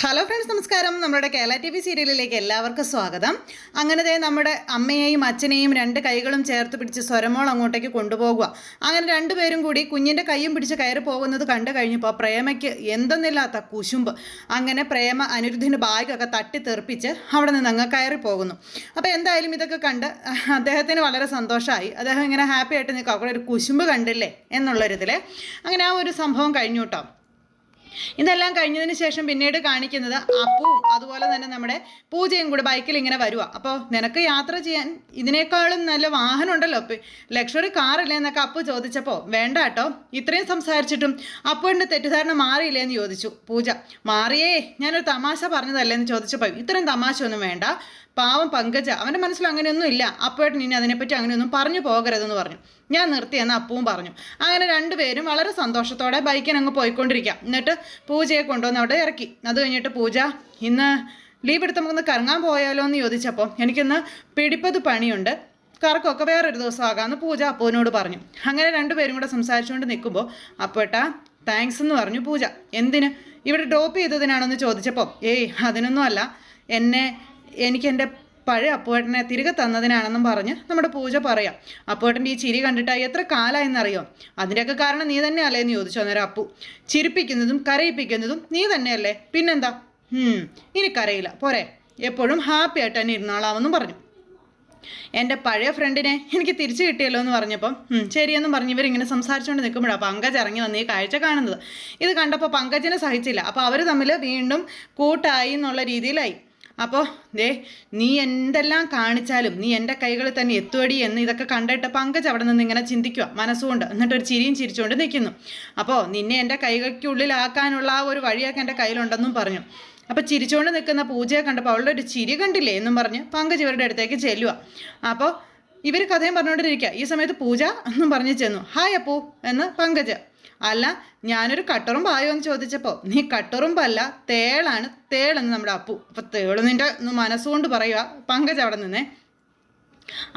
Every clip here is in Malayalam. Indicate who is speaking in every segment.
Speaker 1: ഹലോ ഫ്രണ്ട്സ് നമസ്കാരം. നമ്മുടെ കേരള ടി വി സീരിയലിലേക്ക് എല്ലാവർക്കും സ്വാഗതം. അങ്ങനത്തെ നമ്മുടെ അമ്മയെയും അച്ഛനെയും രണ്ട് കൈകളും ചേർത്ത് പിടിച്ച് സ്വരമോൾ അങ്ങോട്ടേക്ക് കൊണ്ടുപോകുക അങ്ങനെ രണ്ടുപേരും കൂടി കുഞ്ഞിന്റെ കൈയും പിടിച്ച് കയറി പോകുന്നത് കണ്ടു കഴിഞ്ഞപ്പോൾ പ്രേമയ്ക്ക് എന്തെന്നില്ലാത്ത കുശുമ്പ്. അങ്ങനെ പ്രേമ അനിരുദ്ധിന്റെ ബാഗൊക്കെ തട്ടി തെറിപ്പിച്ച് അവിടെ നിന്ന് അങ്ങ് കയറി പോകുന്നു. അപ്പോൾ എന്തായാലും ഇതൊക്കെ കണ്ട് അദ്ദേഹത്തിന് വളരെ സന്തോഷമായി അദ്ദേഹം ഇങ്ങനെ ഹാപ്പി ആയിട്ട് നിൽക്കുക അവിടെ ഒരു കുശുമ്പ് കണ്ടില്ലേ? എന്നുള്ളൊരിതിൽ അങ്ങനെ ആ ഒരു സംഭവം കഴിഞ്ഞു കേട്ടോ. ഇതെല്ലാം കഴിഞ്ഞതിന് ശേഷം പിന്നീട് കാണിക്കുന്നത് അപ്പുവും അതുപോലെ തന്നെ നമ്മുടെ പൂജയും കൂടെ ബൈക്കിൽ ഇങ്ങനെ വരുക അപ്പോൾ നിനക്ക് യാത്ര ചെയ്യാൻ ഇതിനേക്കാളും നല്ല വാഹനം ഉണ്ടല്ലോ ലക്ഷറി കാറില്ലേ എന്നൊക്കെ അപ്പു ചോദിച്ചപ്പോൾ വേണ്ട കേട്ടോ ഇത്രയും സംസാരിച്ചിട്ടും അപ്പുവിന്റെ തെറ്റിദ്ധാരണ മാറിയില്ലേ എന്ന് ചോദിച്ചു പൂജ. മാറിയേ ഞാനൊരു തമാശ പറഞ്ഞതല്ലേ? എന്ന് ചോദിച്ചപ്പോൾ ഇത്രയും തമാശ ഒന്നും വേണ്ട. പാവം പങ്കജ അവന്റെ മനസ്സിൽ അങ്ങനെയൊന്നും ഇല്ല. അപ്പുവേട്ടൻ ഇനി അതിനെപ്പറ്റി അങ്ങനെയൊന്നും പറഞ്ഞു പോകരുതെന്ന് പറഞ്ഞു. ഞാൻ നിർത്തിയെന്ന് അപ്പവും പറഞ്ഞു. അങ്ങനെ രണ്ടുപേരും വളരെ സന്തോഷത്തോടെ ബൈക്കിനങ്ങ് പോയിക്കൊണ്ടിരിക്കാം. എന്നിട്ട് പൂജയെ കൊണ്ടുവന്ന് അവിടെ ഇറക്കി. അത് കഴിഞ്ഞിട്ട് പൂജ ഇന്ന് ലീവ് എടുത്ത് നമുക്കൊന്ന് കറങ്ങാൻ പോയാലോ എന്ന് ചോദിച്ചപ്പോൾ എനിക്കിന്ന് പിടിപ്പത് പണിയുണ്ട്. കറക്കൊക്കെ വേറൊരു ദിവസമാകാമെന്ന് പൂജ അപ്പുവിനോട് പറഞ്ഞു. അങ്ങനെ രണ്ടുപേരും കൂടെ സംസാരിച്ചുകൊണ്ട് നിൽക്കുമ്പോൾ അപ്പേട്ടാ താങ്ക്സ് എന്ന് പറഞ്ഞു പൂജ. എന്തിന്? ഇവിടെ ഡ്രോപ്പ് ചെയ്തതിനാണെന്ന് ചോദിച്ചപ്പോൾ ഏയ് അതിനൊന്നും അല്ല. എന്നെ എനിക്ക് എന്റെ പഴയ അപ്പുവേട്ടനെ തിരികെ തന്നതിനാണെന്നും പറഞ്ഞ് നമ്മുടെ പൂജ പറയാം. അപ്പുവേട്ടന്റെ ഈ ചിരി കണ്ടിട്ടായി എത്ര കാലമായെന്നറിയോ അതിന്റെയൊക്കെ കാരണം നീ തന്നെയല്ലേ എന്ന് ചോദിച്ചു അന്നേരം അപ്പു. ചിരിപ്പിക്കുന്നതും കരയിപ്പിക്കുന്നതും നീ തന്നെയല്ലേ? പിന്നെന്താ? ഇനി കരയില്ല. പോരെ. എപ്പോഴും ഹാപ്പി ആയിട്ട് തന്നെ ഇരുന്നോളാമെന്നും പറഞ്ഞു. എന്റെ പഴയ ഫ്രണ്ടിനെ എനിക്ക് തിരിച്ചു കിട്ടിയല്ലോ എന്ന് പറഞ്ഞപ്പം "ഉം, ശരിയെന്നും പറഞ്ഞ് ഇവരിങ്ങനെ സംസാരിച്ചുകൊണ്ട് നിൽക്കുമ്പോഴാണ് പങ്കജ് ഇറങ്ങി വന്ന് ഈ കാഴ്ച കാണുന്നത്. ഇത് കണ്ടപ്പോൾ പങ്കജിനെ സഹിച്ചില്ല. അപ്പോൾ അവർ തമ്മിൽ വീണ്ടും കൂട്ടായി എന്നുള്ള രീതിയിലായി. അപ്പോൾ ദേ നീ എന്തെല്ലാം കാണിച്ചാലും നീ എന്റെ കൈകളിൽ തന്നെ എത്തുവടി എന്ന് ഇതൊക്കെ കണ്ടിട്ട് പങ്കജ് അവിടെ നിന്ന് ഇങ്ങനെ ചിന്തിക്കുക മനസ്സുകൊണ്ട്. എന്നിട്ട് ഒരു ചിരിയും ചിരിച്ചുകൊണ്ട് നിൽക്കുന്നു. അപ്പോൾ നിന്നെ എന്റെ കൈകൾക്കുള്ളിലാക്കാനുള്ള ആ ഒരു വഴിയൊക്കെ എന്റെ കയ്യിലുണ്ടെന്നും പറഞ്ഞു. അപ്പോൾ ചിരിച്ചുകൊണ്ട് നിൽക്കുന്ന പൂജയെ കണ്ടപ്പോൾ അവളുടെ ഒരു ചിരി കണ്ടില്ലേ എന്നും പറഞ്ഞ് പങ്കജ് ഇവരുടെ അടുത്തേക്ക് ചെല്ലുക അപ്പോൾ ഇവർ കഥയും പറഞ്ഞുകൊണ്ടിരിക്കുക. ഈ സമയത്ത് പൂജ എന്നും പറഞ്ഞ് ചെന്നു. ഹായ് അപ്പൂ എന്ന് പങ്കജ്. അല്ല ഞാനൊരു കട്ടറും പായോ എന്ന് ചോദിച്ചപ്പോൾ നീ കട്ടറുമ്പല്ല തേളാണ് തേളെന്ന് നമ്മുടെ അപ്പു അപ്പോൾ തേൾ നിന്റെ മനസ്സുകൊണ്ട് പറയുക പങ്കജ് അവിടെ നിന്നേ.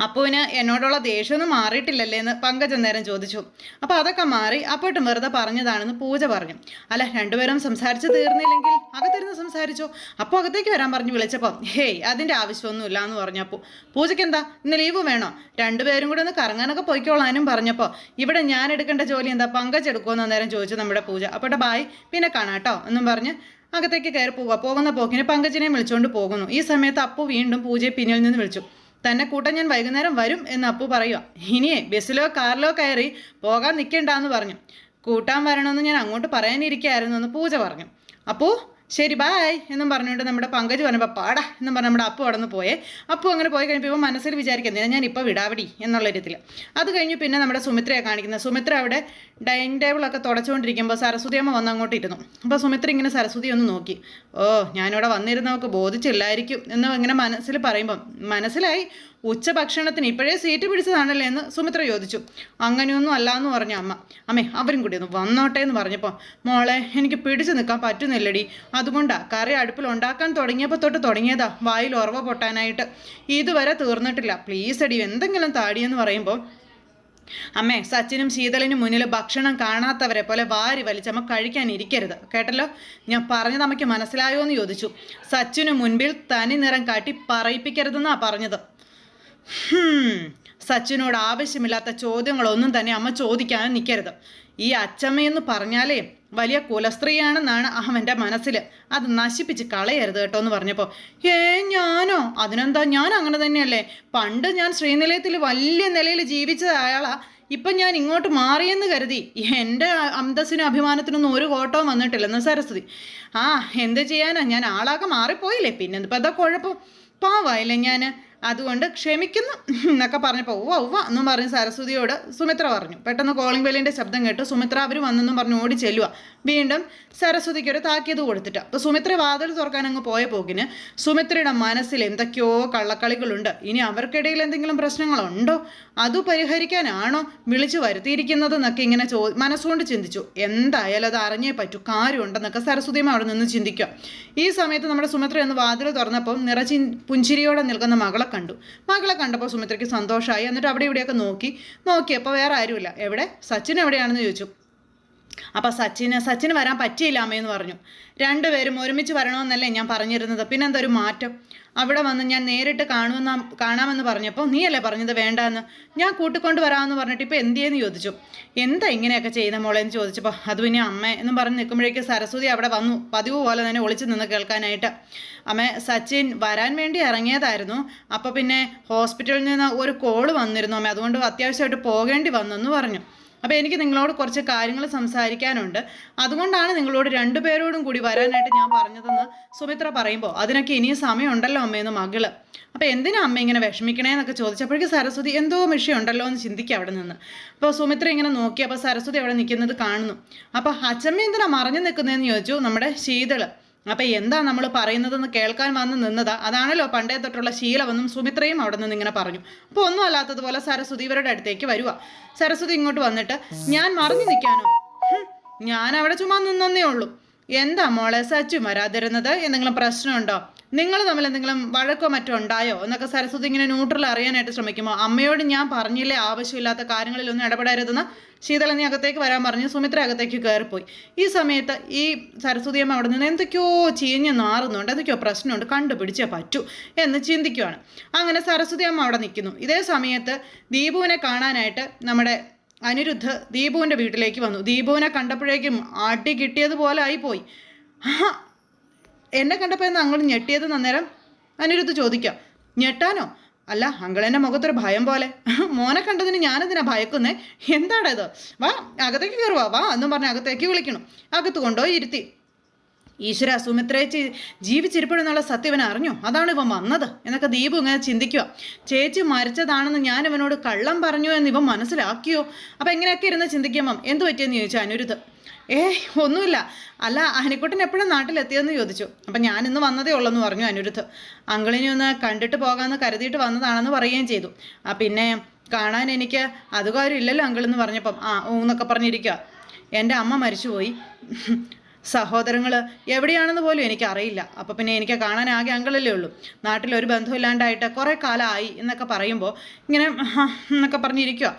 Speaker 1: അപ്പുവിന് എന്നോടുള്ള ദേഷ്യമൊന്നും മാറിയിട്ടില്ലല്ലേ എന്ന് പങ്കജ് അന്നേരം ചോദിച്ചു. അപ്പോൾ അതൊക്കെ മാറി അപ്പോട്ടും വെറുതെ പറഞ്ഞതാണെന്ന് പൂജ പറഞ്ഞു. അല്ല രണ്ടുപേരും സംസാരിച്ച് തീർന്നില്ലെങ്കിൽ അകത്തിരുന്ന് സംസാരിച്ചു? അപ്പോൾ അകത്തേക്ക് വരാൻ പറഞ്ഞു വിളിച്ചപ്പോൾ ഹേയ് അതിന്റെ ആവശ്യമൊന്നുമില്ല എന്ന് പറഞ്ഞപ്പോൾ പൂജയ്ക്ക് എന്താ ഇന്ന് ലീവ് വേണോ? രണ്ടുപേരും കൂടെ ഒന്ന് കറങ്ങാനൊക്കെ പോയിക്കോളാനും പറഞ്ഞപ്പോൾ ഇവിടെ ഞാൻ എടുക്കേണ്ട ജോലി എന്താ? പങ്കജ് എടുക്കുമെന്ന് അന്നേരം ചോദിച്ചു നമ്മുടെ പൂജ. അപ്പോട്ടെ ബായ് പിന്നെ കാണാട്ടോ എന്നും പറഞ്ഞ് അകത്തേക്ക് കയറി പോവുക. പോകുന്ന പോക്കിന് പങ്കജിനെ വിളിച്ചുകൊണ്ട് പോകുന്നു. ഈ സമയത്ത് അപ്പു വീണ്ടും പൂജയെ പിന്നിൽ നിന്ന് വിളിച്ചു. തന്നെ കൂട്ടാൻ ഞാൻ വൈകുന്നേരം വരും എന്ന് അപ്പു പറയുക. ഇനിയേ ബസ്സിലോ കാറിലോ കയറി പോകാൻ നിൽക്കണ്ടെന്ന് പറഞ്ഞു. കൂട്ടാൻ വരണമെന്ന് ഞാൻ അങ്ങോട്ട് പറയാനിരിക്കുകയായിരുന്നു എന്ന് പൂജ പറഞ്ഞു. അപ്പു ശരി ബായ് എന്നും പറഞ്ഞുകൊണ്ട് നമ്മുടെ പങ്കജ് പറഞ്ഞപ്പോൾ പാടാ എന്നും പറഞ്ഞ് നമ്മുടെ അപ്പു അവിടെ നിന്ന് പോയേ. അപ്പു അങ്ങനെ പോയി കഴിഞ്ഞപ്പോൾ ഇവൻ മനസ്സിൽ വിചാരിക്കുന്നത് ഞാൻ ഇപ്പോൾ വിടാവിടി എന്നുള്ള രീതിയിൽ അത് കഴിഞ്ഞ് പിന്നെ നമ്മുടെ സുമിത്രയെ കാണിക്കുന്നത്. സുമിത്ര അവിടെ ഡൈനിങ് ടേബിളൊക്കെ തുടച്ചുകൊണ്ടിരിക്കുമ്പോൾ സരസ്വതി അമ്മ വന്ന് അങ്ങോട്ട് ഇരുന്നു. അപ്പോൾ സുമിത്ര ഇങ്ങനെ സരസ്വതി ഒന്ന് നോക്കി. ഓ ഞാനിവിടെ വന്നിരുന്നവർക്ക് ബോധിച്ചില്ലായിരിക്കും എന്ന് ഇങ്ങനെ മനസ്സിൽ പറയുമ്പം മനസ്സിലായി. ഉച്ചഭക്ഷണത്തിന് ഇപ്പോഴേ സീറ്റ് പിടിച്ചതാണല്ലേ എന്ന് സുമിത്ര ചോദിച്ചു. അങ്ങനെയൊന്നും അല്ല എന്ന് പറഞ്ഞു അമ്മ. അമ്മേ അവരും കൂടി ഒന്ന് വന്നോട്ടെ എന്ന് പറഞ്ഞപ്പോൾ മോളെ എനിക്ക് പിടിച്ചു നിൽക്കാൻ പറ്റുന്നില്ലടി. അതുകൊണ്ടാ കറി അടുപ്പിൽ ഉണ്ടാക്കാൻ തുടങ്ങിയപ്പോൾ തൊട്ട് തുടങ്ങിയതാ വായിൽ ഉറവ പൊട്ടാനായിട്ട്. ഇതുവരെ തീർന്നിട്ടില്ല. പ്ലീസ് അടി എന്തെങ്കിലും താടിയെന്ന് പറയുമ്പോൾ അമ്മേ സച്ചിനും ശീതളിനും മുന്നിൽ ഭക്ഷണം കാണാത്തവരെ പോലെ വാരി വലിച്ചമ്മ കഴിക്കാൻ ഇരിക്കരുത്. കേട്ടല്ലോ? ഞാൻ പറഞ്ഞത് അമ്മയ്ക്ക് മനസ്സിലായോ എന്ന് ചോദിച്ചു. സച്ചിനു മുൻപിൽ തനി നിറം കാട്ടി പറയിപ്പിക്കരുതെന്നാ പറഞ്ഞത്. സച്ചിനോട് ആവശ്യമില്ലാത്ത ചോദ്യങ്ങളൊന്നും തന്നെ അമ്മ ചോദിക്കാൻ നിൽക്കരുത് ഈ അച്ചമ്മയെന്ന് പറഞ്ഞാലേ വലിയ കുലസ്ത്രീയാണെന്നാണ് അവന്റെ മനസ്സിൽ അത് നശിപ്പിച്ച് കളയരുത് കേട്ടോ എന്ന് പറഞ്ഞപ്പോൾ ഏ ഞാനോ? അതിനെന്താ? ഞാൻ അങ്ങനെ തന്നെയല്ലേ? പണ്ട് ഞാൻ ശ്രീനിലയത്തിൽ വലിയ നിലയിൽ ജീവിച്ച അയാളാ. ഇപ്പം ഞാൻ ഇങ്ങോട്ട് മാറിയെന്ന് കരുതി. എന്റെ അന്തസ്സിനും അഭിമാനത്തിനൊന്നും ഒരു കോട്ടവും വന്നിട്ടില്ലെന്ന് സരസ്വതി. ആ എന്ത് ചെയ്യാനാ? ഞാൻ ആളാകെ മാറിപ്പോയില്ലേ? പിന്നെ ഇപ്പം എന്താ കുഴപ്പം. പാവായില്ലേ ഞാൻ അതുകൊണ്ട് ക്ഷമിക്കുന്നു എന്നൊക്കെ പറഞ്ഞപ്പോൾ ഉവ്വ ഉവ്വ എന്നും പറഞ്ഞ് സരസ്വതിയോട് സുമിത്ര പറഞ്ഞു. പെട്ടെന്ന് കോളിംഗ് ബെല്ലിന്റെ ശബ്ദം കേട്ട് സുമിത്ര അവർ വന്നെന്നും പറഞ്ഞ് ഓടി ചെല്ലുക വീണ്ടും സരസ്വതിക്ക് ഒരു താക്കീത് കൊടുത്തിട്ട്. അപ്പോൾ സുമിത്ര വാതിൽ തുറക്കാൻ അങ്ങ് പോയ പോക്കിന് സുമിത്രയുടെ മനസ്സിൽ എന്തൊക്കെയോ കള്ളക്കളികളുണ്ട്. ഇനി അവർക്കിടയിൽ എന്തെങ്കിലും പ്രശ്നങ്ങളുണ്ടോ? അത് പരിഹരിക്കാനാണോ വിളിച്ചു വരുത്തിയിരിക്കുന്നത് എന്നൊക്കെ ഇങ്ങനെ ചോ മനസ്സുകൊണ്ട് ചിന്തിച്ചു. എന്തായാലും അത് അറിഞ്ഞേ പറ്റൂ. കാര്യമുണ്ടെന്നൊക്കെ സരസ്വതിയും അവിടെ നിന്ന് ചിന്തിക്കുക ഈ സമയത്ത് നമ്മുടെ സുമിത്ര എന്ന് വാതിൽ തുറന്നപ്പോൾ നിറച്ചി പുഞ്ചിരിയോടെ നിൽക്കുന്ന മകളെ കണ്ടു. മകളെ കണ്ടപ്പോൾ സുമിത്രയ്ക്ക് സന്തോഷമായി എന്നിട്ട് അവിടെ ഇവിടെയൊക്കെ നോക്കി. നോക്കിയപ്പോൾ വേറെ ആരുമില്ല. എവിടെ? സച്ചിൻ എവിടെയാണെന്ന് ചോദിച്ചു. അപ്പം സച്ചിന് സച്ചിന് വരാൻ പറ്റിയില്ല അമ്മയെന്ന് പറഞ്ഞു. രണ്ടുപേരും ഒരുമിച്ച് വരണമെന്നല്ലേ ഞാൻ പറഞ്ഞിരുന്നത്. പിന്നെന്താ ഒരു മാറ്റം? അവിടെ വന്ന് ഞാൻ നേരിട്ട് കാണുമെന്ന് കാണാമെന്ന് പറഞ്ഞപ്പോൾ നീയല്ലേ പറഞ്ഞത് വേണ്ടാന്ന്? ഞാൻ കൂട്ടിക്കൊണ്ട് വരാമെന്ന് പറഞ്ഞിട്ട് ഇപ്പോൾ എന്തിയെന്ന് ചോദിച്ചു. എന്താ ഇങ്ങനെയൊക്കെ ചെയ്യുന്ന മോളെ എന്ന് ചോദിച്ചപ്പോൾ അത് പിന്നെ അമ്മ എന്നും പറഞ്ഞ് നിൽക്കുമ്പോഴേക്കും സരസ്വതി അവിടെ വന്നു. പതിവ് പോലെ തന്നെ ഒളിച്ചു നിന്ന് കേൾക്കാനായിട്ട്. അമ്മ സച്ചിൻ വരാൻ വേണ്ടി ഇറങ്ങിയതായിരുന്നു. അപ്പോൾ പിന്നെ ഹോസ്പിറ്റലിൽ നിന്ന് ഒരു കോൾ വന്നിരുന്നു അമ്മ. അതുകൊണ്ട് അത്യാവശ്യമായിട്ട് പോകേണ്ടി വന്നെന്ന് പറഞ്ഞു. അപ്പോൾ എനിക്ക് നിങ്ങളോട് കുറച്ച് കാര്യങ്ങൾ സംസാരിക്കാനുണ്ട്. അതുകൊണ്ടാണ് നിങ്ങളോട് രണ്ടുപേരോടും കൂടി വരാനായിട്ട് ഞാൻ പറഞ്ഞതെന്ന് സുമിത്ര പറയുമ്പോൾ അതിനൊക്കെ ഇനിയും സമയമുണ്ടല്ലോ അമ്മയെന്ന് മകൾ. അപ്പോൾ എന്തിനാ അമ്മ ഇങ്ങനെ വിഷമിക്കണേ എന്നൊക്കെ ചോദിച്ചപ്പോഴേക്കും സരസ്വതി എന്തോ വിഷയമുണ്ടല്ലോ എന്ന് ചിന്തിക്കുക അവിടെ നിന്ന്. അപ്പോൾ സുമിത്ര ഇങ്ങനെ നോക്കി അപ്പോൾ സരസ്വതി അവിടെ നിൽക്കുന്നത് കാണുന്നു. അപ്പോൾ അച്ചമ്മ എന്തിനാ മറഞ്ഞു നിൽക്കുന്നതെന്ന് ചോദിച്ചു നമ്മുടെ ശീതൾ. അപ്പം എന്താ നമ്മൾ പറയുന്നതെന്ന് കേൾക്കാൻ വന്ന് നിന്നതാ? അതാണല്ലോ പണ്ടേ തൊട്ടുള്ള ശീലമെന്നും സുമിത്രയും അവിടെ നിന്ന് ഇങ്ങനെ പറഞ്ഞു. അപ്പോൾ ഒന്നും അല്ലാത്തതുപോലെ സരസ്വതി ഇവരുടെ അടുത്തേക്ക് വരുക സരസ്വതി ഇങ്ങോട്ട് വന്നിട്ട് ഞാൻ മറിഞ്ഞു നിൽക്കാനോ? ഞാൻ അവിടെ ചുമ്മാ നിന്നേ ഉള്ളൂ. എന്താ മോളെ സച്ചു വരാതിരുന്നത്? എന്തെങ്കിലും പ്രശ്നമുണ്ടോ? നിങ്ങൾ തമ്മിൽ എന്തെങ്കിലും വഴക്കോ മറ്റോ ഉണ്ടായോ? എന്നൊക്കെ സരസ്വതി ഇങ്ങനെ ന്യൂട്രൽ അറിയാനായിട്ട് ശ്രമിക്കുമോ? അമ്മയോട് ഞാൻ പറഞ്ഞില്ലേ ആവശ്യമില്ലാത്ത കാര്യങ്ങളിലൊന്നും ഇടപെടരുതെന്ന്? ശീതള നീ അകത്തേക്ക് വരാൻ പറഞ്ഞ്. സുമിത്ര അകത്തേക്ക് കയറിപ്പോയി. ഈ സമയത്ത് ഈ സരസ്വതി അമ്മ അവിടെ നിന്ന് എന്തൊക്കെയോ ചീഞ്ഞ് നാറുന്നുണ്ട്. എന്തൊക്കെയോ പ്രശ്നമുണ്ട്. കണ്ടുപിടിച്ചേ പറ്റൂ എന്ന് ചിന്തിക്കുവാണ്. അങ്ങനെ സരസ്വതി അമ്മ അവിടെ നിൽക്കുന്നു. ഇതേ സമയത്ത് ദീപുവിനെ കാണാനായിട്ട് നമ്മുടെ അനിരുദ്ധ് ദീപുവിന്റെ വീട്ടിലേക്ക് വന്നു. ദീപുവിനെ കണ്ടപ്പോഴേക്കും ആട്ടി കിട്ടിയതുപോലെ ആയിപ്പോയി എന്നെ കണ്ടപ്പോൾ അങ്ങൾ ഞെട്ടിയത് അന്നേരം അനിരുദ്ധ് ചോദിക്കാം ഞെട്ടാനോ? അല്ല അങ്കിളെന്റെ മുഖത്തൊരു ഭയം പോലെ. മോനെ കണ്ടതിന് ഞാനെന്തിനാ ഭയക്കുന്നേ? എന്താടാ വാ അകത്തേക്ക് കയറുവാ വാ എന്നും പറഞ്ഞ് അകത്തേക്ക് വിളിക്കണം. അകത്ത് കൊണ്ടുപോയി ഇരുത്തി. ഈശ്വര സുമിത്രേച്ചി ജീവിച്ചിരിപ്പുണ്ടെന്നുള്ള ഇവൻ അറിഞ്ഞു. അതാണ് ഇവൻ വന്നത് എന്നൊക്കെ ദീപു ഇങ്ങനെ ചിന്തിക്കുക ചേച്ചി മരിച്ചതാണെന്ന് ഞാൻ ഇവനോട് കള്ളം പറഞ്ഞു എന്ന് ഇവൻ മനസ്സിലാക്കിയോ? അപ്പം എങ്ങനെയൊക്കെ ഇരുന്ന് ചിന്തിക്കുമ്പം എന്ത് പറ്റിയെന്ന് ചോദിച്ചു അനുരുത് ഏയ് ഒന്നുമില്ല. അല്ല അനിക്കുട്ടൻ എപ്പോഴും നാട്ടിലെത്തിയെന്ന് ചോദിച്ചു. അപ്പം ഞാൻ ഇന്ന് വന്നതേ ഉള്ളെന്ന് പറഞ്ഞു അനിരുദ്ധ്. അങ്കിളിനെ ഒന്ന് കണ്ടിട്ട് പോകാമെന്ന് കരുതിയിട്ട് വന്നതാണെന്ന് പറയുകയും ചെയ്തു. ആ പിന്നെ കാണാൻ എനിക്ക് അതുകാരും ഇല്ലല്ലോ അങ്കിൾ എന്ന് പറഞ്ഞപ്പം. ആ ഊന്നൊക്കെ പറഞ്ഞിരിക്കുക എന്റെ അമ്മ മരിച്ചുപോയി. സഹോദരങ്ങൾ എവിടെയാണെന്ന് പോലും എനിക്കറിയില്ല. അപ്പോൾ പിന്നെ എനിക്ക് കാണാൻ ആകെ അങ്കിളല്ലേ ഉള്ളൂ. നാട്ടിലൊരു ബന്ധമില്ലാണ്ടായിട്ട് കുറേ കാലമായി എന്നൊക്കെ പറയുമ്പോൾ ഇങ്ങനെ എന്നൊക്കെ പറഞ്ഞിരിക്കുക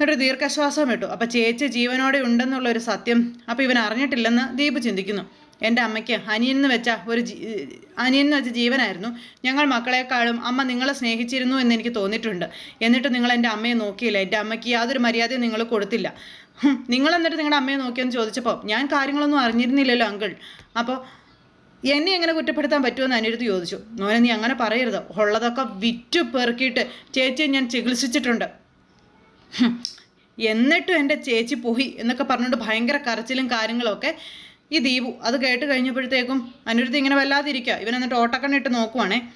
Speaker 1: എന്നിട്ട് ദീർഘശ്വാസം ഇട്ടു അപ്പോൾ ചേച്ചി ജീവനോടെ ഉണ്ടെന്നുള്ള ഒരു സത്യം അപ്പോൾ ഇവൻ അറിഞ്ഞിട്ടില്ലെന്ന് ദീപ് ചിന്തിക്കുന്നു. എന്റെ അമ്മയ്ക്ക് അനിയെന്ന് വെച്ച ഒരു അനിയൻ എന്ന് വെച്ച ജീവനായിരുന്നു. ഞങ്ങൾ മക്കളെക്കാളും അമ്മ നിങ്ങളെ സ്നേഹിച്ചിരുന്നു എന്ന് എനിക്ക് തോന്നിയിട്ടുണ്ട്. എന്നിട്ട് നിങ്ങൾ എന്റെ അമ്മയെ നോക്കിയില്ല. എന്റെ അമ്മയ്ക്ക് യാതൊരു മര്യാദയും നിങ്ങൾ കൊടുത്തില്ല. നിങ്ങൾ എന്നിട്ട് നിങ്ങളുടെ അമ്മയെ നോക്കിയെന്ന് ചോദിച്ചപ്പോൾ ഞാൻ കാര്യങ്ങളൊന്നും അറിഞ്ഞിരുന്നില്ലല്ലോ അങ്കിൾ. അപ്പോൾ എന്നെ എങ്ങനെ കുറ്റപ്പെടുത്താൻ പറ്റുമെന്ന് അനിരുദ്ധ ചോദിച്ചു. നോനെ നീ അങ്ങനെ പറയരുത്. ഉള്ളതൊക്കെ വിറ്റു പെറുക്കിയിട്ട് ചേച്ചിയെ ഞാൻ ചികിത്സിച്ചിട്ടുണ്ട്. എന്നിട്ടും എന്റെ ചേച്ചി പോയി എന്നൊക്കെ പറഞ്ഞുകൊണ്ട് ഭയങ്കര കരച്ചിലും കാര്യങ്ങളൊക്കെ ഈ ദീപു അത് കേട്ട് കഴിഞ്ഞപ്പോഴത്തേക്കും അനിരുദ്ധ ഇങ്ങനെ വല്ലാതിരിക്കുക ഇവൻ എന്നിട്ട് ഓട്ടക്കണ്ണിട്ട് നോക്കുവാണേ.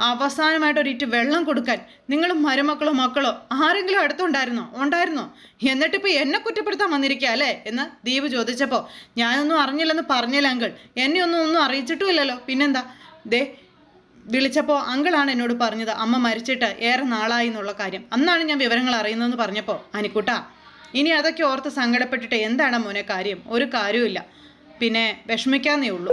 Speaker 1: അവസാനമായിട്ട് ഒരിറ്റ് വെള്ളം കൊടുക്കാൻ നിങ്ങളും മരുമക്കളോ മക്കളോ ആരെങ്കിലും അടുത്തുണ്ടായിരുന്നോ? ഉണ്ടായിരുന്നോ? എന്നിട്ടിപ്പോൾ എന്നെ കുറ്റപ്പെടുത്താൻ വന്നിരിക്കുക അല്ലേ? എന്ന് ദീപ് ചോദിച്ചപ്പോൾ ഞാനൊന്നും അറിഞ്ഞില്ലെന്ന് പറഞ്ഞില്ല അങ്കിൾ. എന്നെ ഒന്നും ഒന്നും അറിയിച്ചിട്ടുമില്ലല്ലോ. പിന്നെന്താ? ദേ വിളിച്ചപ്പോൾ അങ്കിളാണ് എന്നോട് പറഞ്ഞത്. അമ്മ മരിച്ചിട്ട് ഏറെ നാളായി എന്നുള്ള കാര്യം. അന്നാണ് ഞാൻ വിവരങ്ങൾ അറിയുന്നതെന്ന് പറഞ്ഞപ്പോൾ അനിക്കുട്ടാ ഇനി അതൊക്കെ ഓർത്ത് സങ്കടപ്പെട്ടിട്ട് എന്താണ് മോനെ കാര്യം? ഒരു കാര്യവുമില്ല. പിന്നെ വിഷമിക്കാന്നേ ഉള്ളൂ.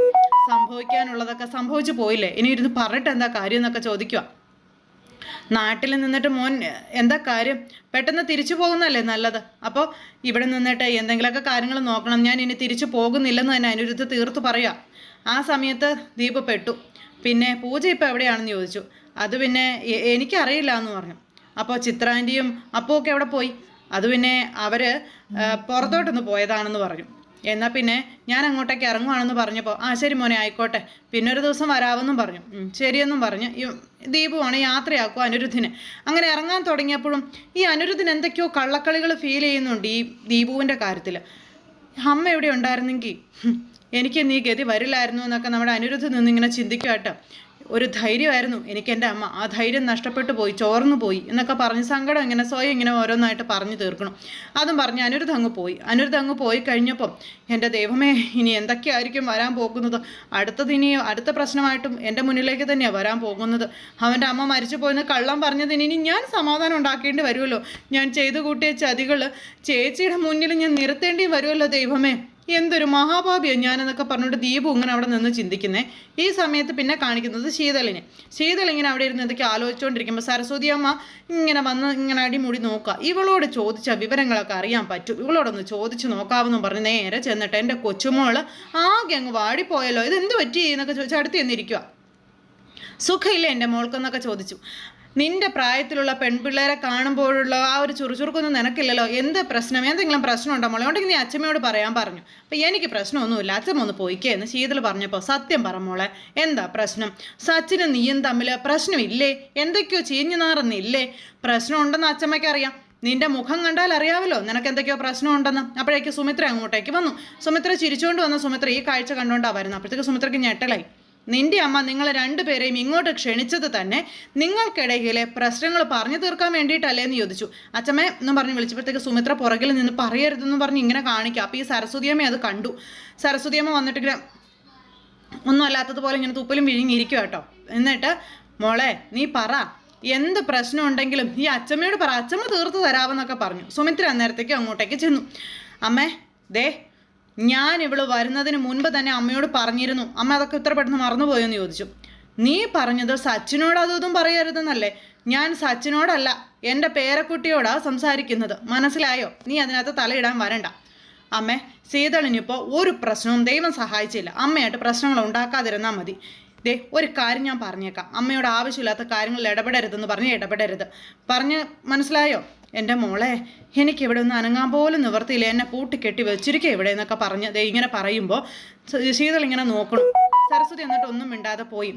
Speaker 1: സംഭവിക്കാനുള്ളതൊക്കെ സംഭവിച്ചു പോയില്ലേ? ഇനി ഇരുന്ന് പറഞ്ഞിട്ട് എന്താ കാര്യം എന്നൊക്കെ ചോദിക്കുക. നാട്ടിൽ നിന്നിട്ട് മോൻ എന്താ കാര്യം? പെട്ടെന്ന് തിരിച്ചു പോകുന്നതല്ലേ നല്ലത്? അപ്പോൾ ഇവിടെ നിന്നിട്ട് എന്തെങ്കിലുമൊക്കെ കാര്യങ്ങൾ നോക്കണം. ഞാൻ ഇനി തിരിച്ചു പോകുന്നില്ലെന്ന് തന്നെ അനിരുദ്ധ തീർത്ത് പറയാം ആ സമയത്ത് ദീപ് പെട്ടു. പിന്നെ പൂജ ഇപ്പോൾ എവിടെയാണെന്ന് ചോദിച്ചു. അത് പിന്നെ എനിക്കറിയില്ല എന്ന് പറഞ്ഞു. അപ്പോൾ ചിത്രാന്റിയും അപ്പുവൊക്കെ എവിടെ പോയി? അത് പിന്നെ അവർ പുറത്തോട്ടൊന്ന് പോയതാണെന്ന് പറഞ്ഞു. എന്നാൽ പിന്നെ ഞാൻ അങ്ങോട്ടേക്ക് ഇറങ്ങുവാണെന്ന് പറഞ്ഞപ്പോൾ ആ ശരി മോനെ ആയിക്കോട്ടെ. പിന്നെ ഒരു ദിവസം വരാമെന്നും പറഞ്ഞു. ശരിയെന്നും പറഞ്ഞ്. ദീപുവാണ് യാത്രയാക്കും അനിരുദ്ധിനെ. അങ്ങനെ ഇറങ്ങാൻ തുടങ്ങിയപ്പോഴും ഈ അനിരുദ്ധിന് എന്തൊക്കെയോ കള്ളക്കളികൾ ഫീൽ ചെയ്യുന്നുണ്ട് ഈ ദീപുവിന്റെ കാര്യത്തിൽ അമ്മ എവിടെ ഉണ്ടായിരുന്നെങ്കിൽ എനിക്ക് നീ ഗതി വരില്ലായിരുന്നു എന്നൊക്കെ നമ്മുടെ അനിരുദ്ധ നിന്നിങ്ങനെ ചിന്തിക്കുക കേട്ടോ ഒരു ധൈര്യമായിരുന്നു എനിക്ക് എന്റെ അമ്മ. ആ ധൈര്യം നഷ്ടപ്പെട്ടു പോയി ചോർന്നു പോയി എന്നൊക്കെ പറഞ്ഞ് സങ്കടം ഇങ്ങനെ സ്വയം ഇങ്ങനെ ഓരോന്നായിട്ട് പറഞ്ഞു തീർക്കണം. അതും പറഞ്ഞ് അനിരുദ്ധ അങ്ങ് പോയി. അനിരുദ്ധ അങ്ങ് പോയി കഴിഞ്ഞപ്പം എന്റെ ദൈവമേ ഇനി എന്തൊക്കെയായിരിക്കും വരാൻ പോകുന്നത്? അടുത്തത് ഇനി അടുത്ത പ്രശ്നമായിട്ടും എന്റെ മുന്നിലേക്ക് തന്നെയാണ് വരാൻ പോകുന്നത്. അവന്റെ അമ്മ മരിച്ചു പോയെന്ന് കള്ളം പറഞ്ഞതിന് ഇനി ഞാൻ സമാധാനം ഉണ്ടാക്കേണ്ടി വരുമല്ലോ. ഞാൻ ചെയ്തു കൂട്ടിയ ചതികൾ ചേച്ചിയുടെ മുന്നിൽ ഞാൻ നിർത്തേണ്ടി വരുമല്ലോ ദൈവമേ. എന്തൊരു മഹാഭാപിയോ ഞാനെന്നൊക്കെ പറഞ്ഞിട്ട് ദീപു ഇങ്ങനെ അവിടെ നിന്ന് ചിന്തിക്കുന്നേ. ഈ സമയത്ത് പിന്നെ കാണിക്കുന്നത് ശീതളിനെ. ശീതളിങ്ങനെ അവിടെ ഇരുന്ന് എന്തൊക്കെ ആലോചിച്ചുകൊണ്ടിരിക്കുമ്പോൾ സരസ്വതി അമ്മ ഇങ്ങനെ വന്ന് ഇങ്ങനെ അടിമുടി നോക്കുക. ഇവളോട് ചോദിച്ച വിവരങ്ങളൊക്കെ അറിയാൻ പറ്റും. ഇവളോടൊന്ന് ചോദിച്ച് നോക്കാമെന്നും പറഞ്ഞ് നേരെ ചെന്നിട്ട് എന്റെ കൊച്ചുമോൾ ആകെ അങ്ങ് വാടിപ്പോയല്ലോ. ഇത് എന്ത് പറ്റി? എന്നൊക്കെ ചോദിച്ച് അടുത്ത് ചെന്നിരിക്കുക സുഖമില്ല എന്റെ മോൾക്കെന്നൊക്കെ ചോദിച്ചു. നിന്റെ പ്രായത്തിലുള്ള പെൺപിള്ളേരെ കാണുമ്പോഴുള്ള ആ ഒരു ചുറുചുറുക്കൊന്നും നിനക്കില്ലല്ലോ? എന്ത് പ്രശ്നം? എന്തെങ്കിലും പ്രശ്നമുണ്ടോ മോളെ? ഉണ്ടെങ്കിൽ നീ അച്ഛമ്മയോട് പറയാൻ പറഞ്ഞു. അപ്പം എനിക്ക് പ്രശ്നമൊന്നുമില്ല. അച്ഛമ്മ ഒന്ന് പോയിക്കേ എന്ന് ശീതൽ പറഞ്ഞപ്പോൾ സത്യം പറ മോളെ എന്താ പ്രശ്നം? സച്ചിനും നീയും തമ്മിൽ പ്രശ്നമില്ലേ? എന്തൊക്കെയോ ചീഞ്ഞു നാറുന്നില്ലേ? പ്രശ്നം ഉണ്ടെന്ന് അച്ഛമ്മയ്ക്ക് അറിയാം നിന്റെ മുഖം കണ്ടാൽ അറിയാമല്ലോ നിനക്ക് എന്തൊക്കെയോ പ്രശ്നമുണ്ടെന്ന്. അപ്പോഴേക്ക് സുമിത്ര അങ്ങോട്ടേക്ക് വന്നു. സുമിത്ര ചിരിച്ചുകൊണ്ട് വന്ന സുമിത്ര ഈ കാഴ്ച കണ്ടുകൊണ്ടാണ് വരുന്നത് അപ്പോഴത്തേക്ക് സുമിത്രയ്ക്ക് ഞെട്ടലായി. നിന്റെ അമ്മ നിങ്ങളെ രണ്ടുപേരെയും ഇങ്ങോട്ട് ക്ഷണിച്ചത് തന്നെ നിങ്ങൾക്കിടയിലെ പ്രശ്നങ്ങൾ പറഞ്ഞു തീർക്കാൻ വേണ്ടിയിട്ടല്ലേ എന്ന് ചോദിച്ചു. അച്ഛമ്മേ എന്നും പറഞ്ഞ് വിളിച്ചപ്പോഴത്തേക്ക് സുമിത്ര പുറകിൽ നിന്ന് പറയരുതെന്ന് പറഞ്ഞ് ഇങ്ങനെ കാണിക്കുക. അപ്പോൾ ഈ സരസ്വതിയമ്മ അത് കണ്ടു. സരസ്വതിയമ്മ വന്നിട്ട് ഇങ്ങനെ ഒന്നും അല്ലാത്തതുപോലെ ഇങ്ങനെ തുപ്പലും വിഴുങ്ങിയിരിക്കുക കേട്ടോ. എന്നിട്ട് മോളെ നീ പറ. എന്ത് പ്രശ്നം ഉണ്ടെങ്കിലും ഈ അച്ഛമ്മയോട് പറ. അച്ഛമ്മ തീർത്ത് തരാമെന്നൊക്കെ പറഞ്ഞു. സുമിത്ര അന്നേരത്തേക്ക് അങ്ങോട്ടേക്ക് ചെന്നു. അമ്മേ ദേ ഞാൻ ഇവൾ വരുന്നതിന് മുൻപ് തന്നെ അമ്മയോട് പറഞ്ഞിരുന്നു അമ്മ അതൊക്കെ ഇത്ര പെട്ടെന്ന് മറന്നുപോയെന്ന് ചോദിച്ചു. നീ പറഞ്ഞത് സച്ചിനോട് അതൊന്നും പറയരുതെന്നല്ലേ? ഞാൻ സച്ചിനോടല്ല എന്റെ പേരക്കുട്ടിയോടാ സംസാരിക്കുന്നത്. മനസ്സിലായോ? നീ അതിനകത്ത് തലയിടാൻ വരണ്ട. അമ്മേ സീതളിനിപ്പോൾ ഒരു പ്രശ്നവും ദൈവം സഹായിച്ചില്ല. അമ്മയായിട്ട് പ്രശ്നങ്ങൾ ഉണ്ടാക്കാതിരുന്നാൽ മതി. ദേ ഒരു കാര്യം ഞാൻ പറഞ്ഞേക്കാം. അമ്മയോട് ആവശ്യമില്ലാത്ത കാര്യങ്ങളിൽ ഇടപെടരുതെന്ന് പറഞ്ഞ് ഇടപെടരുത്. പറഞ്ഞ് മനസ്സിലായോ? എന്റെ മോളെ എനിക്കിവിടെ ഒന്ന് അനങ്ങാൻ പോലും നിവർത്തിയില്ല. എന്നെ പൂട്ടിക്കെട്ടി വെച്ചിരിക്കുക ഇവിടെ എന്നൊക്കെ പറഞ്ഞ് ദേ ഇങ്ങനെ പറയുമ്പോൾ ശീതൾ ഇങ്ങനെ നോക്കണം. സരസ്വതി എന്നിട്ട് ഒന്നും മിണ്ടാതെ പോയി.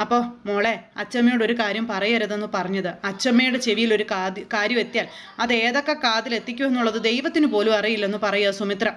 Speaker 1: അപ്പോൾ മോളെ അച്ചമ്മയോട് ഒരു കാര്യം പറയരുതെന്ന് പറഞ്ഞത്. അച്ചമ്മയുടെ ചെവിയിൽ ഒരു കാര്യം എത്തിയാൽ അത് ഏതൊക്കെ കാതിലെത്തിക്കുമെന്നുള്ളത് ദൈവത്തിന് പോലും അറിയില്ലെന്ന് പറയുക സുമിത്ര.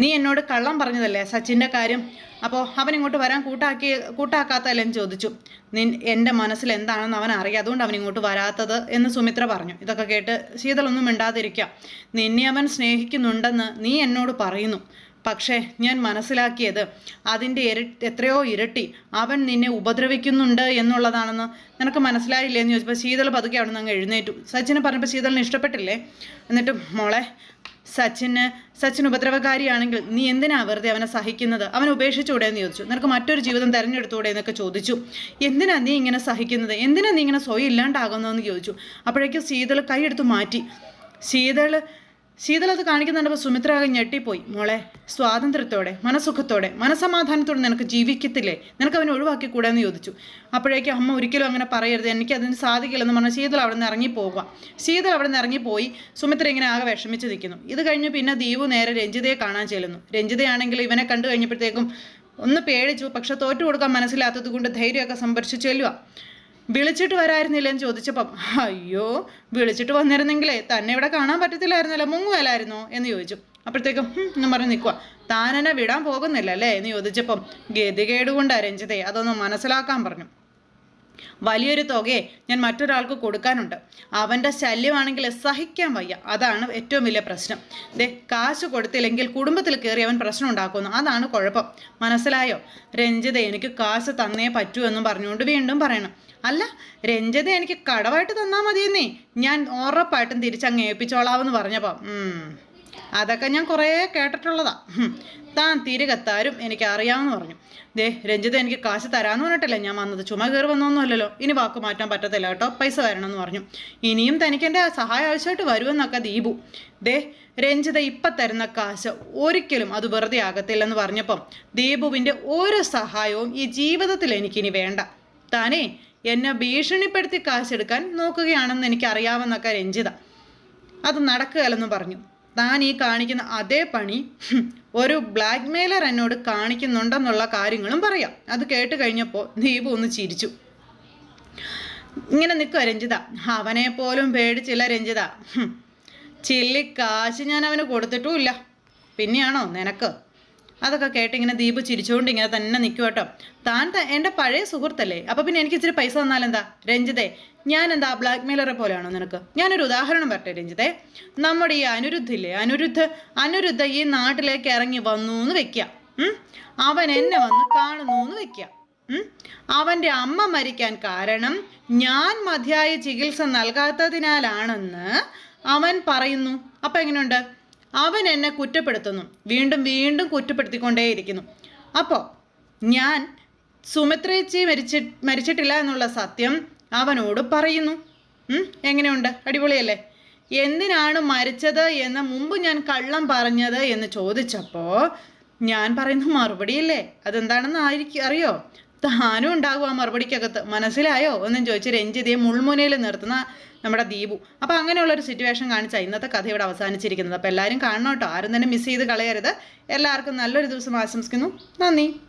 Speaker 1: നീ എന്നോട് കള്ളം പറഞ്ഞതല്ലേ സച്ചിന്റെ കാര്യം? അപ്പോൾ അവൻ ഇങ്ങോട്ട് വരാൻ കൂട്ടാക്കി കൂട്ടാക്കാത്തല്ലെന്ന് ചോദിച്ചു. നിൻ എന്റെ മനസ്സിൽ എന്താണെന്ന് അവൻ അറിയാം. അതുകൊണ്ട് അവൻ ഇങ്ങോട്ട് വരാത്തത് എന്ന് സുമിത്ര പറഞ്ഞു. ഇതൊക്കെ കേട്ട് ശീതളൊന്നും മിണ്ടാതിരിക്കാം നിന്നെ അവൻ സ്നേഹിക്കുന്നുണ്ടെന്ന് നീ എന്നോട് പറയുന്നു. പക്ഷേ ഞാൻ മനസ്സിലാക്കിയത് അതിന്റെ ഇര എത്രയോ ഇരട്ടി അവൻ നിന്നെ ഉപദ്രവിക്കുന്നുണ്ട് എന്നുള്ളതാണെന്ന് നിനക്ക് മനസ്സിലായില്ലേ എന്ന് ചോദിച്ചപ്പോൾ ശീതൾ പതുക്കെ അവിടെ നിന്ന് അങ്ങ് എഴുന്നേറ്റു. സച്ചിനെ പറഞ്ഞപ്പോൾ ശീതളിന് ഇഷ്ടപ്പെട്ടില്ലേ? എന്നിട്ട് മോളെ സച്ചിന് സച്ചിൻ ഉപദ്രവകാരിയാണെങ്കിൽ നീ എന്തിനാ വെറുതെ അവനെ സഹിക്കുന്നത്? അവൻ ഉപേക്ഷിച്ചുകൂടെ എന്ന് ചോദിച്ചു. നിനക്ക് മറ്റൊരു ജീവിതം തിരഞ്ഞെടുത്തൂടെ എന്നൊക്കെ ചോദിച്ചു. എന്തിനാ നീ ഇങ്ങനെ സഹിക്കുന്നത്? എന്തിനാ നീ ഇങ്ങനെ സ്വയം ഇല്ലാണ്ടാകുന്നതെന്ന് ചോദിച്ചു. അപ്പോഴേക്കും ശീതൾ കൈയെടുത്ത് മാറ്റി. ശീതൾ ശീതൾ അത് കാണിക്കുന്നുണ്ടപ്പോൾ സുമിത്ര ആകെ ഞെട്ടിപ്പോയി. മോളെ സ്വാതന്ത്ര്യത്തോടെ മനസുഖത്തോടെ മനസമാധാനത്തോടെ നിനക്ക് ജീവിക്കത്തില്ലേ? നിനക്ക് അവനെ ഒഴിവാക്കി കൂടെ എന്ന് ചോദിച്ചു. അപ്പോഴേക്കും അമ്മ ഒരിക്കലും അങ്ങനെ പറയരുത്. എനിക്ക് അതിന് സാധിക്കില്ലെന്ന് പറഞ്ഞാൽ ശീതൾ അവിടെ നിന്ന് ഇറങ്ങി പോവുക ശീതൾ അവിടെ നിന്ന് ഇറങ്ങിപ്പോയി. സുമിത്ര ഇങ്ങനെ ആകെ വിഷമിച്ച് നിൽക്കുന്നു. ഇത് കഴിഞ്ഞ് പിന്നെ ദീപു നേരെ രഞ്ജിതയെ കാണാൻ ചെല്ലുന്നു. രഞ്ജിതയാണെങ്കിൽ ഇവനെ കണ്ടു കഴിഞ്ഞപ്പോഴത്തേക്കും ഒന്ന് പേടിച്ചു. പക്ഷെ തോറ്റു കൊടുക്കാൻ മനസ്സിലാത്തത് കൊണ്ട് ധൈര്യമൊക്കെ സംഭരിച്ചു ചെല്ലുക വിളിച്ചിട്ട് വരായിരുന്നില്ലെന്ന് ചോദിച്ചപ്പം അയ്യോ വിളിച്ചിട്ട് വന്നിരുന്നെങ്കിലേ തന്നെ ഇവിടെ കാണാൻ പറ്റത്തില്ലായിരുന്നല്ലോ മുങ്ങുവല്ലായിരുന്നോ എന്ന് ചോദിച്ചു. അപ്പോഴത്തേക്കും എന്ന് പറഞ്ഞ് നിൽക്കുക താനെന്നെ വിടാൻ പോകുന്നില്ല അല്ലേ എന്ന് ചോദിച്ചപ്പം ഗതികേട് കൊണ്ടാ രഞ്ജിതയെ അതൊന്ന് മനസ്സിലാക്കാൻ പറഞ്ഞു. വലിയൊരു തുകയെ ഞാൻ മറ്റൊരാൾക്ക് കൊടുക്കാനുണ്ട്. അവന്റെ ശല്യമാണെങ്കിൽ സഹിക്കാൻ വയ്യ. അതാണ് ഏറ്റവും വലിയ പ്രശ്നം. ദേ കാശ് കൊടുത്തില്ലെങ്കിൽ കുടുംബത്തിൽ കയറി അവൻ പ്രശ്നം ഉണ്ടാക്കുന്നു. അതാണ് കുഴപ്പം. മനസ്സിലായോ? രഞ്ജിത എനിക്ക് കാശ് തന്നേ പറ്റൂ എന്നും പറഞ്ഞുകൊണ്ട് വീണ്ടും പറയണം. അല്ല രഞ്ജിത എനിക്ക് കടവായിട്ട് തന്നാൽ മതിയെന്നേ. ഞാൻ ഉറപ്പായിട്ടും തിരിച്ചങ്ങ് ഏൽപ്പിച്ചോളാമെന്ന് പറഞ്ഞപ്പം. ഉം. അതൊക്കെ ഞാൻ കുറേ കേട്ടിട്ടുള്ളതാ. താൻ തിരികെത്താരും എനിക്ക് അറിയാമെന്ന് പറഞ്ഞു. ദേ രഞ്ജിത എനിക്ക് കാശ് തരാമെന്ന് പറഞ്ഞിട്ടല്ലേ ഞാൻ വന്നത്. ചുമ കയറി വന്നൊന്നുമല്ലല്ലോ ഇനി വാക്ക് മാറ്റാൻ പറ്റത്തില്ല കേട്ടോ. പൈസ തരണമെന്ന് പറഞ്ഞു. ഇനിയും തനിക്ക് എന്റെ സഹായം ആവശ്യമായിട്ട് വരുമെന്നൊക്കെ ദീപു. ദേ രഞ്ജിത ഇപ്പം തരുന്ന കാശ് ഒരിക്കലും അത് വെറുതെ ആകത്തില്ലെന്ന് പറഞ്ഞപ്പം ദീപുവിന്റെ ഒരു സഹായവും ഈ ജീവിതത്തിൽ എനിക്കിനി വേണ്ട. താനേ എന്നെ ഭീഷണിപ്പെടുത്തി കാശെടുക്കാൻ നോക്കുകയാണെന്ന് എനിക്കറിയാമെന്നൊക്കെ രഞ്ജിത. അത് നടക്കുകയല്ലെന്ന് പറഞ്ഞു. താൻ ഈ കാണിക്കുന്ന അതേ പണി ഒരു ബ്ലാക്ക് മെയിലർ എന്നോട് കാണിക്കുന്നുണ്ടെന്നുള്ള കാര്യങ്ങളും പറയാം. അത് കേട്ട് കഴിഞ്ഞപ്പോൾ ദീപു ഒന്ന് ചിരിച്ചു. ഇങ്ങനെ നിൽക്കുക രഞ്ജിത. അവനെ പോലും പേടിച്ചില്ല രഞ്ജിത. ചില്ലി കാശ് ഞാൻ അവന് കൊടുത്തിട്ടുമില്ല പിന്നെയാണോ നിനക്ക്? അതൊക്കെ കേട്ട് ഇങ്ങനെ ദീപ് ചിരിച്ചുകൊണ്ട് ഇങ്ങനെ തന്നെ നിൽക്കും കേട്ടോ താൻ എന്റെ പഴയ സുഹൃത്തല്ലേ? അപ്പോൾ പിന്നെ എനിക്ക് ഇച്ചിരി പൈസ തന്നാലെന്താ രഞ്ജിതേ ഞാൻ എന്താ ബ്ലാക്ക് മെയിലറെ പോലെയാണോ നിനക്ക്? ഞാനൊരു ഉദാഹരണം പറട്ടെ രഞ്ജിതേ. നമ്മുടെ ഈ അനിരുദ്ധില്ലേ? അനിരുദ്ധ അനിരുദ്ധ ഈ നാട്ടിലേക്ക് ഇറങ്ങി വന്നു എന്ന് വെക്കുക? അവൻ എന്നെ വന്ന് കാണുന്നു എന്ന് വെക്കുക? അവന്റെ അമ്മ മരിക്കാൻ കാരണം ഞാൻ മതിയായ ചികിത്സ നൽകാത്തതിനാലാണെന്ന് അവൻ പറയുന്നു. അപ്പം എങ്ങനെയുണ്ട് അവൻ എന്നെ കുറ്റപ്പെടുത്തുന്നു. വീണ്ടും വീണ്ടും കുറ്റപ്പെടുത്തിക്കൊണ്ടേയിരിക്കുന്നു. അപ്പോൾ ഞാൻ സുമിത്രേച്ചി മരിച്ച മരിച്ചിട്ടില്ല എന്നുള്ള സത്യം അവനോട് പറയുന്നു. എങ്ങനെയുണ്ട്? അടിപൊളിയല്ലേ? എന്തിനാണ് മരിച്ചത് എന്ന് മുമ്പ് ഞാൻ കള്ളം പറഞ്ഞത് എന്ന് ചോദിച്ചപ്പോൾ ഞാൻ പറയുന്ന മറുപടിയില്ലേ? അതെന്താണെന്ന് ആയിരിക്കും അറിയോ? താനും ഉണ്ടാകും ആ മറുപടിക്കകത്ത്. മനസ്സിലായോ? എന്നും ചോദിച്ച് രഞ്ജിതയെ മുൾമുനയിൽ നിർത്തുന്ന നമ്മുടെ ദീപു. അപ്പോൾ അങ്ങനെയുള്ളൊരു സിറ്റുവേഷൻ കാണിച്ചാൽ ഇന്നത്തെ കഥ ഇവിടെ അവസാനിച്ചിരിക്കുന്നത്. അപ്പോൾ എല്ലാവരും കാണണം കേട്ടോ. ആരും തന്നെ മിസ് ചെയ്ത് കളയരുത്. എല്ലാവർക്കും നല്ലൊരു ദിവസം ആശംസിക്കുന്നു. നന്ദി.